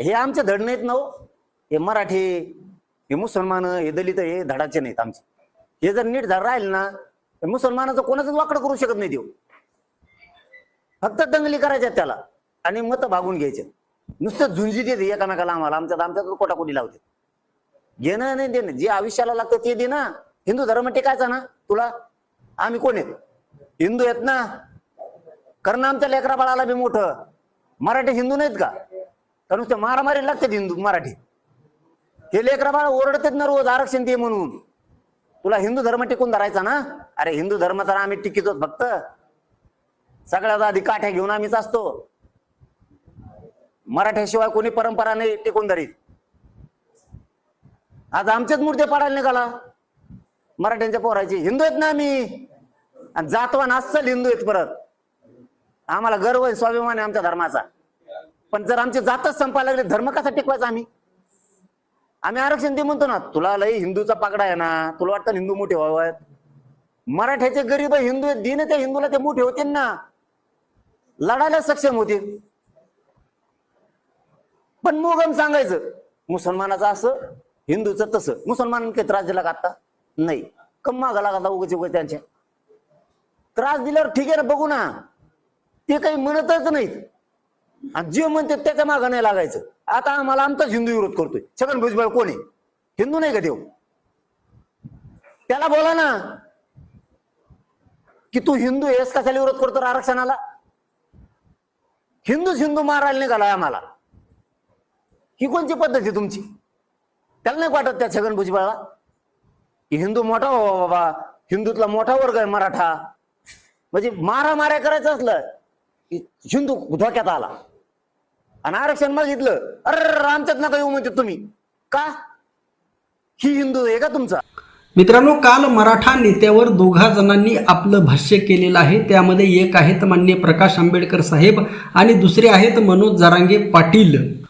हे आमचे धड नाहीत ना हो. हे मराठी हे मुसलमान हे दलित हे धडाचे नाहीत आमचे. हे जर नीट झाड राहील ना तर मुसलमानाचं कोणाचं वाकड करू शकत नाही देऊ फक्त दंगली करायच्या त्याला आणि मत भागून घ्यायचे नुसतं झुंजी देते एकामेकाला आम्हाला. आमच्यात आमच्यात कोटाकोटी लावते. घेणं नाही देणं. जे आयुष्याला लागतं ते दे ना हिंदू धर्म टिकायचा ना तुला? आम्ही कोण आहेत? हिंदू आहेत ना? कारण आमच्या लेकरा बाळाला बी मोठं. मराठी हिंदू नाहीत का? तर नुसते मारामारी लागतात हिंदू मराठी. हे लेकरा बाळा ओरडतात ना रोज आरक्षण दे म्हणून. तुला हिंदू धर्म टिकून धरायचा ना? अरे हिंदू धर्म तर आम्ही टिकितो फक्त. सगळ्यात आधी काठ्या घेऊन आम्हीच असतो. मराठ्याशिवाय कोणी परंपरा नाही टिकून धरीत. आज आमच्याच मूर्ती पाडायला निघाला. मराठ्यांच्या पोराची हिंदू आहेत ना आम्ही. आणि जातवान अस्सल हिंदू आहेत परत. आम्हाला गर्व आहे स्वाभिमान आहे आमच्या धर्माचा. पण जर आमचे जातच संपायला लागले धर्म कसा टिकवायचा आम्ही? आम्ही आरक्षण दे म्हणतो ना तुला लय हिंदूचा पागडा आहे ना तुला वाटतं हिंदू मोठे व्हावं मराठ्याचे गरीब हिंदू आहेत दिन त्या हिंदूला ते मोठे होते ना? लढायला सक्षम होतील. पण मोगम सांगायचं मुसलमानाचं असं हिंदूचं तसं. मुसलमान काही त्रास दिला का आता? नाही. कम मागा का उगाच उगाच त्यांच्या. त्रास दिल्यावर ठीक आहे ना बघू ना. ते काही म्हणतच नाहीत. आणि जे म्हणते त्याच्या मागं नाही लागायचं. आता आम्हाला आमचाच हिंदू विरोध करतोय. छगन भुजबळ कोण आहे? हिंदू नाही का देव? त्याला बोला ना की तू हिंदू आहेस कशाला विरोध करतो आरक्षणाला? हिंदूच हिंदू मारायला निघाला आम्हाला. ही कोणची पद्धत आहे तुमची? त्याला नाही वाटत त्या छगन भुजबळला? हिंदू मोठा व्हावा बाबा. हिंदूतला मोठा वर्ग आहे मराठा. म्हणजे मारा माऱ्या करायचं असलं हिंदू धोक्यात आला. आणि आरक्षण मागितलं अरे आमच्यात नका येऊ म्हणते तुम्ही. का? ही हिंदू आहे का तुमचा? मित्रांनो काल मराठा नेत्यावर दोघा जणांनी आपलं भाष्य केलेलं आहे. त्यामध्ये एक आहेत मान्य प्रकाश आंबेडकर साहेब आणि दुसरे आहेत मनोज जरांगे पाटील.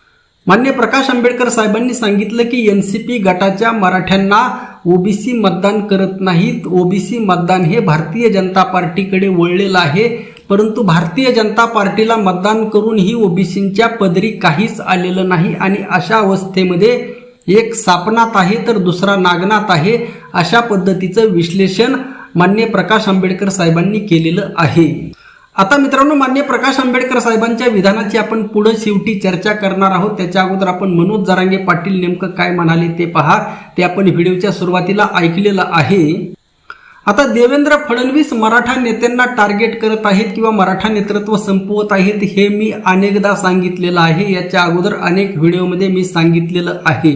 मान्य प्रकाश आंबेडकर साहेबांनी सांगितलं की एन सी पी गटाच्या मराठ्यांना ओबीसी मतदान करत नाहीत. ओबीसी मतदान हे भारतीय जनता पार्टीकडे वळलेलं आहे. परंतु भारतीय जनता पार्टीला मतदान करून ही ओबीसींच्या पदरी काहीच आलेलं नाही आणि अशा अवस्थेमध्ये एक सापनात आहे तर दुसरा नागनाथ आहे अशा पद्धतीचं विश्लेषण मान्य प्रकाश आंबेडकर साहेबांनी केलेलं आहे. आता मित्रांनो मान्य प्रकाश आंबेडकर साहेबांच्या विधानाची आपण पुढे शेवटी चर्चा करणार आहोत. त्याच्या अगोदर आपण मनोज जरांगे पाटील नेमकं काय म्हणाले ते पहा. ते आपण व्हिडिओच्या सुरुवातीला ऐकलेलं आहे. आता देवेंद्र फडणवीस मराठा नेत्यांना टार्गेट करत आहेत किंवा मराठा नेतृत्व संपवत आहेत हे मी अनेकदा सांगितलेलं आहे. याच्या अगोदर अनेक व्हिडिओमध्ये मी सांगितलेलं आहे.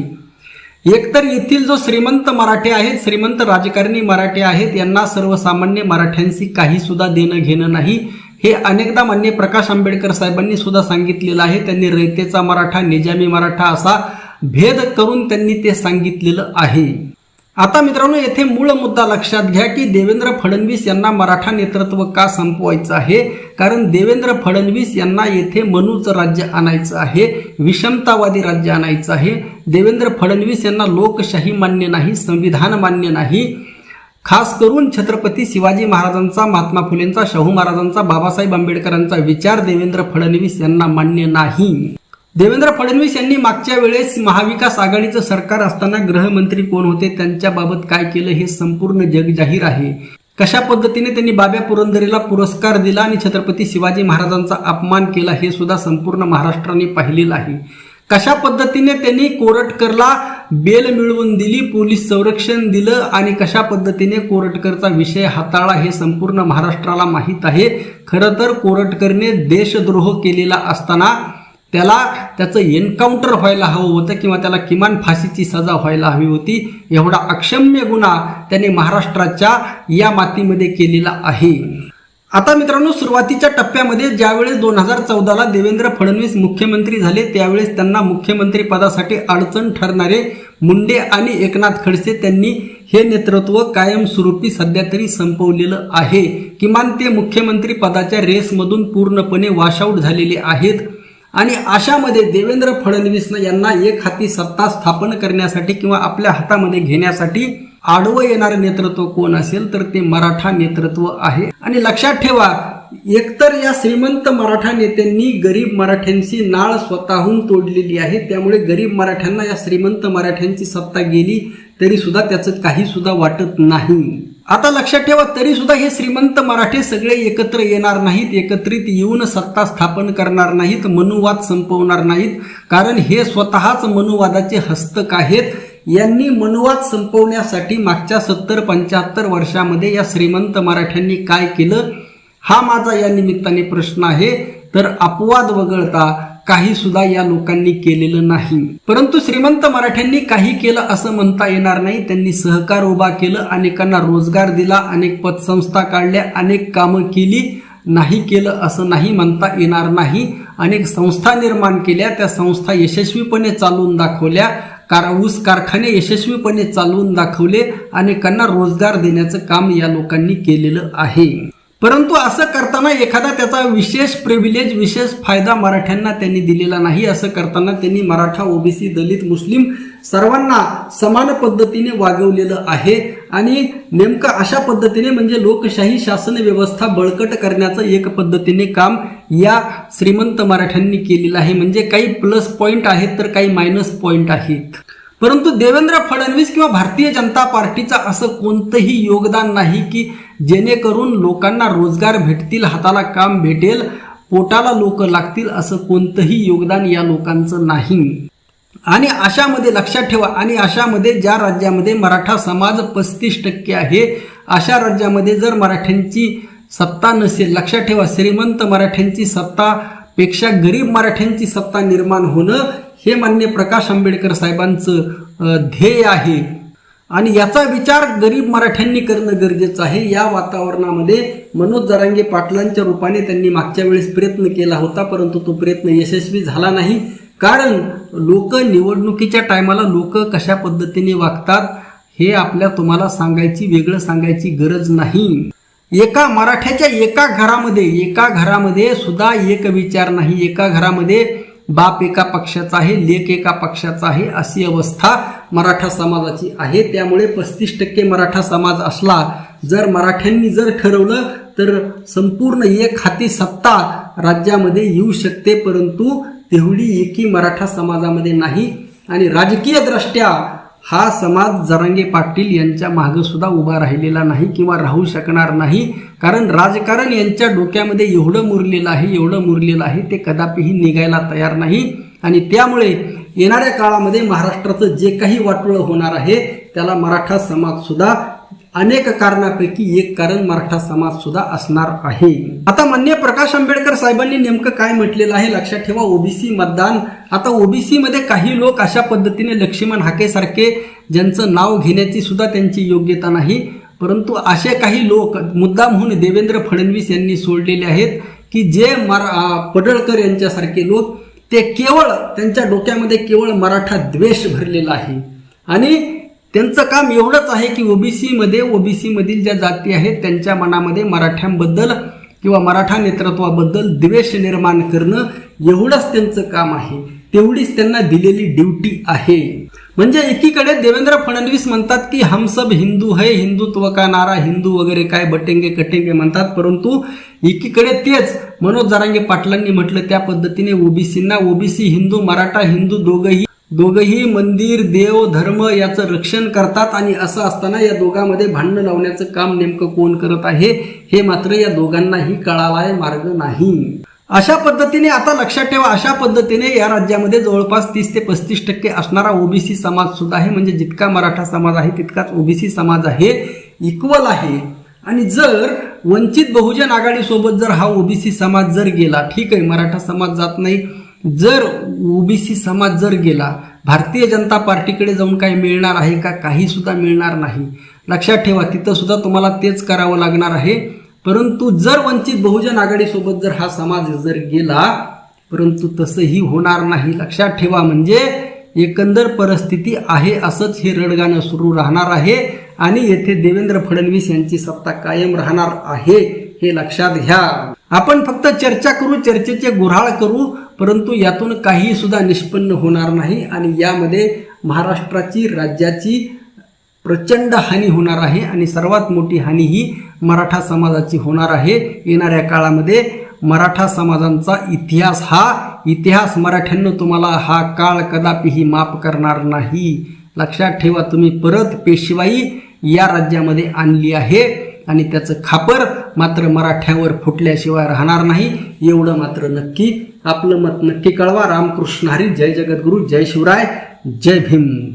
एकतर येथील जो श्रीमंत मराठे आहेत श्रीमंत राजकारणी मराठे आहेत यांना सर्वसामान्य मराठ्यांशी काही सुद्धा देणं घेणं नाही. हे अनेकदा मान्य प्रकाश आंबेडकर साहेबांनी सुद्धा सांगितलेलं आहे. त्यांनी रयतेचा मराठा निजामी मराठा असा भेद करून त्यांनी ते सांगितलेलं आहे. आता मित्रांनो येथे मूळ मुद्दा लक्षात घ्या की देवेंद्र फडणवीस यांना मराठा नेतृत्व का संपवायचं आहे? कारण देवेंद्र फडणवीस यांना येथे मनूचं राज्य आणायचं आहे विषमतावादी राज्य आणायचं आहे. देवेंद्र फडणवीस यांना लोकशाही मान्य नाही संविधान मान्य नाही. खास करून छत्रपती शिवाजी महाराजांचा महात्मा फुलेंचा शाहू महाराजांचा बाबासाहेब आंबेडकरांचा विचार देवेंद्र फडणवीस यांना मान्य नाही. देवेंद्र फडणवीस यांनी मागच्या वेळेस महाविकास आघाडीचं सरकार असताना गृहमंत्री कोण होते त्यांच्याबाबत काय केलं हे संपूर्ण जग जाहीर आहे. कशा पद्धतीने त्यांनी बाब्या पुरंदरेला पुरस्कार दिला आणि छत्रपती शिवाजी महाराजांचा अपमान केला हे सुद्धा संपूर्ण महाराष्ट्राने पाहिलेलं आहे. कशा पद्धतीने त्यांनी कोरटकरला बेल मिळवून दिली पोलीस संरक्षण दिलं आणि कशा पद्धतीने कोरटकरचा विषय हाताळला हे संपूर्ण महाराष्ट्राला माहीत आहे. खरं तर कोरटकरने देशद्रोह केलेला असताना त्याला त्याचं एन्काउंटर व्हायला हवं होतं किंवा त्याला किमान फाशीची सजा व्हायला हवी होती. एवढा अक्षम्य गुन्हा त्याने महाराष्ट्राच्या या मातीमध्ये केलेला आहे. आता मित्रांनो सुरुवातीच्या टप्प्यामध्ये ज्यावेळेस दोन हजार चौदाला देवेंद्र फडणवीस मुख्यमंत्री झाले त्यावेळेस त्यांना मुख्यमंत्री पदासाठी अडचण ठरणारे मुंडे आणि एकनाथ खडसे त्यांनी हे नेतृत्व कायमस्वरूपी सध्या तरी संपवलेलं आहे. किमान ते मुख्यमंत्री पदाच्या रेसमधून पूर्णपणे वॉशआउट झालेले आहेत. आणि अशामध्ये देवेंद्र फडणवीस यांना एक हाती सत्ता स्थापन करण्यासाठी किंवा आपल्या हातामध्ये घेण्यासाठी आडवं येणारं नेतृत्व कोण असेल तर ते मराठा नेतृत्व आहे. आणि लक्षात ठेवा एकतर या श्रीमंत मराठा नेत्यांनी गरीब मराठ्यांची नाळ स्वतःहून तोडलेली आहे त्यामुळे गरीब मराठ्यांना या श्रीमंत मराठ्यांची सत्ता गेली तरी सुद्धा त्याचं काही सुद्धा वाटत नाही. आता लक्षात ठेवा तरी सुद्धा हे श्रीमंत मराठे सगळे एकत्र येणार नाहीत एकत्रित येऊन सत्ता स्थापन करणार नाहीत मनुवाद संपवणार नाहीत. कारण हे स्वतःच मनुवादाचे हस्तक आहेत. यांनी मनुवाद संपवण्यासाठी मागच्या सत्तर पंच्याहत्तर वर्षामध्ये या श्रीमंत मराठ्यांनी काय केलं? हा माझा या निमित्ताने प्रश्न आहे. तर अपवाद वगळता काही सुद्धा या लोकांनी केलेलं नाही. परंतु श्रीमंत मराठ्यांनी काही केलं असं म्हणता येणार नाही. त्यांनी सहकार उभा केलं अनेकांना रोजगार दिला अनेक पतसंस्था काढल्या अनेक कामं केली नाही केलं असं नाही म्हणता येणार नाही. अनेक संस्था निर्माण केल्या त्या संस्था यशस्वीपणे चालवून दाखवल्या कार ऊस कारखाने यशस्वीपणे चालवून दाखवले अनेकांना रोजगार देण्याचं काम या लोकांनी केलेलं आहे. परंतु असं करताना एखादा त्याचा विशेष प्रिव्हिलेज विशेष फायदा मराठ्यांना त्यांनी दिलेला नाही. असं करताना त्यांनी मराठा ओबीसी दलित मुस्लिम सर्वांना समान पद्धतीने वागवलेलं आहे. आणि नेमकं अशा पद्धतीने म्हणजे लोकशाही शासन व्यवस्था बळकट करण्याचं एक पद्धतीने काम या श्रीमंत मराठ्यांनी केलेलं आहे. म्हणजे काही प्लस पॉईंट आहेत तर काही मायनस पॉईंट आहेत. परंतु देवेंद्र फडणवीस किंवा भारतीय जनता पार्टीचं असं कोणतंही योगदान नाही की जेणेकरून लोकांना रोजगार भेटतील हाताला काम भेटेल पोटाला लोक लागतील असं कोणतंही योगदान या लोकांचं नाही. आणि अशामध्ये लक्षात ठेवा आणि अशामध्ये ज्या राज्यामध्ये मराठा समाज पस्तीस टक्के आहे अशा राज्यामध्ये जर मराठ्यांची सत्ता नसेल लक्षात ठेवा श्रीमंत मराठ्यांची सत्ता पेक्षा गरीब मराठ्यांची सत्ता निर्माण होणं हे मान्य प्रकाश आंबेडकर साहेबांचं ध्येय आहे. आणि याचा विचार गरीब मराठ्यांनी करणं गरजेचं आहे. या वातावरणामध्ये मनोज जरांगे पाटलांच्या रूपाने त्यांनी मागच्या वेळेस प्रयत्न केला होता परंतु तो प्रयत्न यशस्वी झाला नाही. कारण लोक निवडणुकीच्या टायमाला लोक कशा पद्धतीने वागतात हे आपल्या तुम्हाला सांगायची वेगळं सांगायची गरज नाही. एका मराठ्याच्या एका घरामध्ये एका घरामध्ये सुद्धा एक विचार नाही. एका घरामध्ये बाप एका पक्षाचा आहे लेख एका पक्षाचा आहे अशी अवस्था मराठा समाजाची आहे. त्यामुळे पस्तीस टक्के मराठा समाज असला जर मराठ्यांनी जर ठरवलं तर संपूर्ण एक हाती सत्ता राज्यामध्ये येऊ शकते. परंतु तेवढी एकी मराठा समाजामध्ये नाही. आणि राजकीयदृष्ट्या हा समाज जरांगे पाटील यांच्या मागं सुद्धा उभा राहिलेला नाही किंवा राहू शकणार नाही. कारण राजकारण यांच्या डोक्यामध्ये एवढं मुरलेलं आहे एवढं मुरलेलं आहे ते कदापिही निघायला तयार नाही. आणि त्यामुळे येणाऱ्या काळामध्ये महाराष्ट्राचं जे काही वाटोळं होणार आहे त्याला मराठा समाज सुद्धा अनेक कारणापैकी एक कारण मराठा समाज सुद्धा असणार आहे. आता मान्य प्रकाश आंबेडकर साहेबांनी नेमकं काय म्हटलेलं आहे लक्षात ठेवा ओबीसी मतदान. आता ओबीसी मध्ये काही लोक अशा पद्धतीने लक्ष्मण हाकेसारखे ज्यांचं नाव घेण्याची सुद्धा त्यांची योग्यता नाही. परंतु असे काही लोक मुद्दाम म्हणून देवेंद्र फडणवीस यांनी सोडलेले आहेत की जे मरा पडळकर यांच्यासारखे लोक ते केवळ त्यांच्या डोक्यामध्ये केवळ मराठा द्वेष भरलेला आहे. आणि त्यांचं काम एवढंच आहे की ओबीसीमध्ये ओबीसीमधील ज्या जाती आहेत त्यांच्या मनामध्ये मराठ्यांबद्दल किंवा मराठा नेतृत्वाबद्दल द्वेष निर्माण करणं एवढंच त्यांचं काम आहे. तेवढीच त्यांना दिलेली ड्युटी आहे. म्हणजे एकीकडे देवेंद्र फडणवीस म्हणतात की हम सब हिंदू है हिंदुत्व का नारा हिंदू वगैरे काय बटेंगे कटेंगे म्हणतात परंतु एकीकडे तेच मनोज जरांगे पाटलांनी म्हटलं त्या पद्धतीने ओबीसींना ओबीसी हिंदू मराठा हिंदू दोघंही दोघंही मंदिर देव धर्म याचं रक्षण करतात आणि असं असताना या दोघांमध्ये भांडणं लावण्याचं काम नेमकं कोण करत आहे हे मात्र या दोघांनाही कळालाय मार्ग नाही. अशा पद्धतीने आता लक्षात ठेवा अशा पद्धतीने या राज्यामध्ये जवळपास तीस ते पस्तीस टक्के असणारा ओबीसी समाज सुद्धा आहे. म्हणजे जितका मराठा समाज आहे तितकाच ओबीसी समाज आहे इक्वल आहे. आणि जर वंचित बहुजन आघाडीसोबत जर हा ओबीसी समाज जर गेला ठीक आहे मराठा समाज जात नाही जर ओबीसी समाज जर गेला भारतीय जनता पार्टीकडे जाऊन काही मिळणार आहे का? काही सुद्धा मिळणार नाही. लक्षात ठेवा तिथं सुद्धा तुम्हाला तेच करावं लागणार आहे. परंतु जर वंचित बहुजन आघाडीसोबत जर हा समाज जर गेला परंतु तसंही होणार नाही. लक्षात ठेवा म्हणजे एकंदर परिस्थिती आहे असंच हे रडगाणं सुरू राहणार आहे आणि येथे देवेंद्र फडणवीस यांची सत्ता कायम राहणार आहे हे लक्षात घ्या. आपण फक्त चर्चा करू चर्चेचे गुऱ्हाळ करू परंतु यातून काही सुद्धा निष्पन्न होणार नाही आणि यामध्ये महाराष्ट्राची राज्याची प्रचंड हानी होणार आहे आणि सर्वात मोठी हानी ही मराठा समाजाची होणार आहे. येणाऱ्या काळामध्ये मराठा समाजांचा इतिहास हा इतिहास मराठ्यांना तुम्हाला हा काळ कदापिही माफ करणार नाही. लक्षात ठेवा तुम्ही परत पेशवाई या राज्यामध्ये आणली आहे. आणि त्याचं खापर मात्र मराठ्यावर फुटल्याशिवाय राहणार नाही एवढं मात्र नक्की आपलं मत नक्की कळवा. रामकृष्ण हरी जय जगद्गुरू जय शिवराय जय भीम.